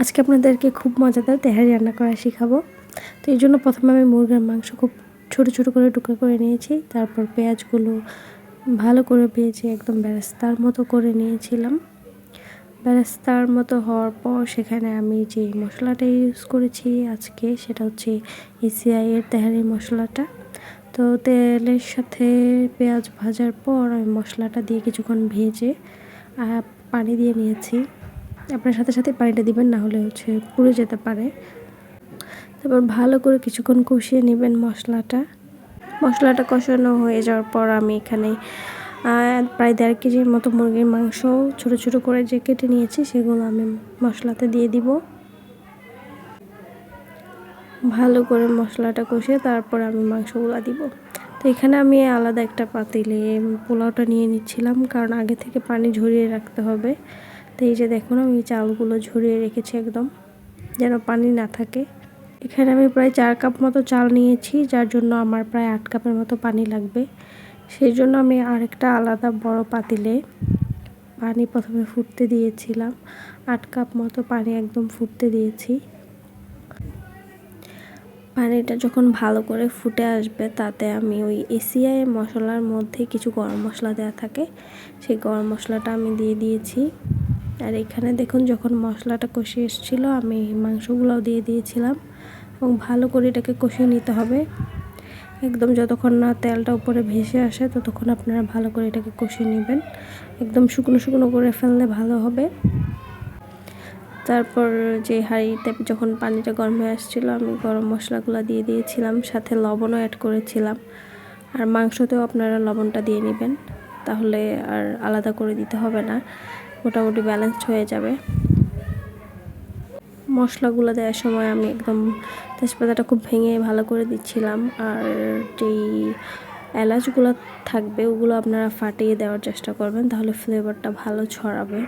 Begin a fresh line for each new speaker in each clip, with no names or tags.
আজকে আপনাদেরকে খুব মজাদার তেহারি রান্না করা শেখাবো। তো এই জন্য প্রথমে আমি মুরগির মাংস খুব ছোট ছোট করে টুকরো করে নিয়েছি, তারপর পেঁয়াজগুলো ভালো করে ভেজে একদম বেরেস্তার মতো করে নিয়েছিলাম। বেরেস্তার মতো হওয়ার পর সেখানে আমি যে মশলাটা ইউজ করেছি আজকে সেটা হচ্ছে এসিআই এর তেহারি মশলাটা। তো তেলের সাথে পেঁয়াজ ভাজার পর আমি মশলাটা দিয়ে কিছুক্ষণ ভেজে পানি দিয়ে নিয়েছি। আপনার সাথে সাথে পানিটা দিবেন, না হলে হচ্ছে পুড়ে যেতে পারে। তারপর ভালো করে কিছুক্ষণ কষিয়ে নেবেন মশলাটা। মশলাটা কষানো হয়ে যাওয়ার পর আমি এখানে প্রায় দেড় কেজির মতো মুরগির মাংস ছোট ছোট করে যে কেটে নিয়েছি, সেগুলো আমি মশলাতে দিয়ে দিব। ভালো করে মশলাটা কষিয়ে তারপর আমি মাংসগুলো দিব। তো এখানে আমি আলাদা একটা পাতিলে পোলাওটা নিয়ে নিচ্ছিলাম, কারণ আগে থেকে পানি ঝরিয়ে রাখতে হবে। তো এই যে দেখুন আমি চালগুলো ঝরিয়ে রেখেছি একদম, যেন পানি না থাকে। এখানে আমি প্রায় চার কাপ মতো চাল নিয়েছি, যার জন্য আমার প্রায় আট কাপের মতো পানি লাগবে। সেই জন্য আমি আরেকটা আলাদা বড় পাতিলে পানি প্রথমে ফুটতে দিয়েছিলাম। আট কাপ মতো পানি একদম ফুটতে দিয়েছি। পানিটা যখন ভালো করে ফুটে আসবে, তাতে আমি ওই এসিআই মশলার মধ্যে কিছু গরম মশলা দেওয়া থাকে, সেই গরম মশলাটা আমি দিয়ে দিয়েছি। আর এখানে দেখুন যখন মশলাটা কষিয়ে এসেছিল, আমি মাংসগুলোও দিয়ে দিয়েছিলাম এবং ভালো করে এটাকে কষিয়ে নিতে হবে। একদম যতক্ষণ না তেলটা উপরে ভেসে আসে, ততক্ষণ আপনারা ভালো করে এটাকে কষিয়ে নেবেন। একদম শুকনো শুকনো করে ফেললে ভালো হবে। তারপর যে হাঁড়িতে যখন পানিটা গরম হয়ে আসছিল, আমি গরম মশলাগুলো দিয়ে দিয়েছিলাম, সাথে লবণও অ্যাড করেছিলাম। আর মাংসতেও আপনারা লবণটা দিয়ে নেবেন, তাহলে আর আলাদা করে দিতে হবে না। মোটামুটি ব্যালেন্সড হয়ে যাবে। মশলাগুলো দেওয়ার সময় আমি একদম তেজপাতাটা খুব ভেঙে ভালো করে দিচ্ছিলাম। আর যেই এলাচগুলো থাকবে, ওগুলো আপনারা ফাটিয়ে দেওয়ার চেষ্টা করবেন, তাহলে ফ্লেভারটা ভালো ছড়াবে।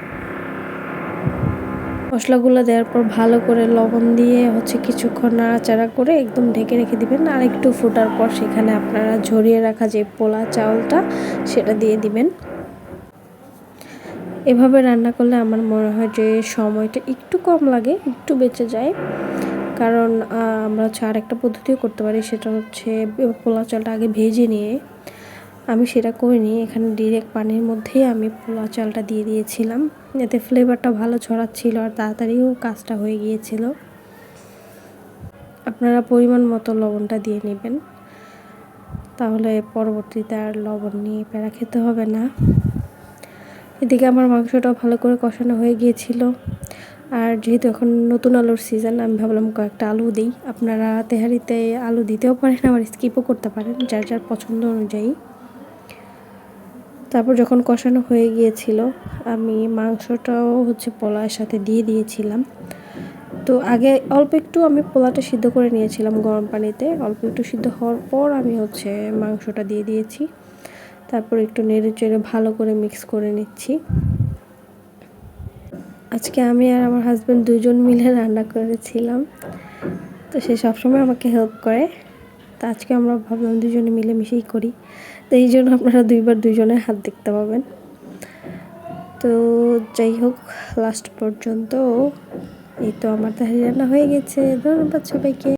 মশলাগুলো দেওয়ার পর ভালো করে লবণ দিয়ে হচ্ছে কিছুক্ষণ নাড়াচাড়া করে একদম ঢেকে রেখে দিবেন। আর একটু ফোটার পর সেখানে আপনারা ঝরিয়ে রাখা যে পোলা চাউলটা, সেটা দিয়ে দিবেন। এভাবে রান্না করলে আমার মনে হয় যে সময়টা একটু কম লাগে, একটু বেঁচে যায়। কারণ আমরা হচ্ছে আরেকটা পদ্ধতিও করতে পারি, সেটা হচ্ছে পোলা চালটা আগে ভেজে নিয়ে আমি সেটা করিনি এখানে ডিরেক্ট পানির মধ্যেই আমি পোলা চালটা দিয়ে দিয়েছিলাম। এতে ফ্লেভারটা ভালো ছড়াচ্ছিল আর তাড়াতাড়িও কাজটা হয়ে গিয়েছিল। আপনারা পরিমাণ মতো লবণটা দিয়ে নেবেন। তাহলে পরবর্তীতে আর লবণ নিয়ে প্যারা খেতে হবে না। এদিকে আমার মাংসটাও ভালো করে কষানো হয়ে গিয়েছিল। আর যেহেতু এখন নতুন আলুর সিজন আমি ভাবলাম কয়েকটা আলু দিই। আপনারা তেহারিতে আলু দিতেও পারেন, আবার স্কিপও করতে পারেন, যার যার পছন্দ অনুযায়ী। তারপর যখন কষানো হয়ে গিয়েছিল, আমি মাংসটাও হচ্ছে পোলার সাথে দিয়ে দিয়েছিলাম। তো আগে অল্প একটু আমি পোলাটা সিদ্ধ করে নিয়েছিলাম গরম পানিতে। অল্প একটু সিদ্ধ হওয়ার পর আমি হচ্ছে মাংসটা দিয়ে দিয়েছি। তারপর একটু নেড়ে চেড়ে ভালো করে মিক্স করে নিচ্ছি। আজকে আমি আর আমার হাজব্যান্ড দুজন মিলে রান্না করেছিলাম। তো সে সবসময় আমাকে হেল্প করে। তো আজকে আমরা ভাবলাম দুজনে মিলে মিশেই করি। তো এই জন্য আপনারা দুইবার দুজনের হাত দেখতে পাবেন। তো যাই হোক লাস্ট পর্যন্ত এই তো আমার তাহারি রান্না হয়ে গেছে। ধন্যবাদ সবাইকে।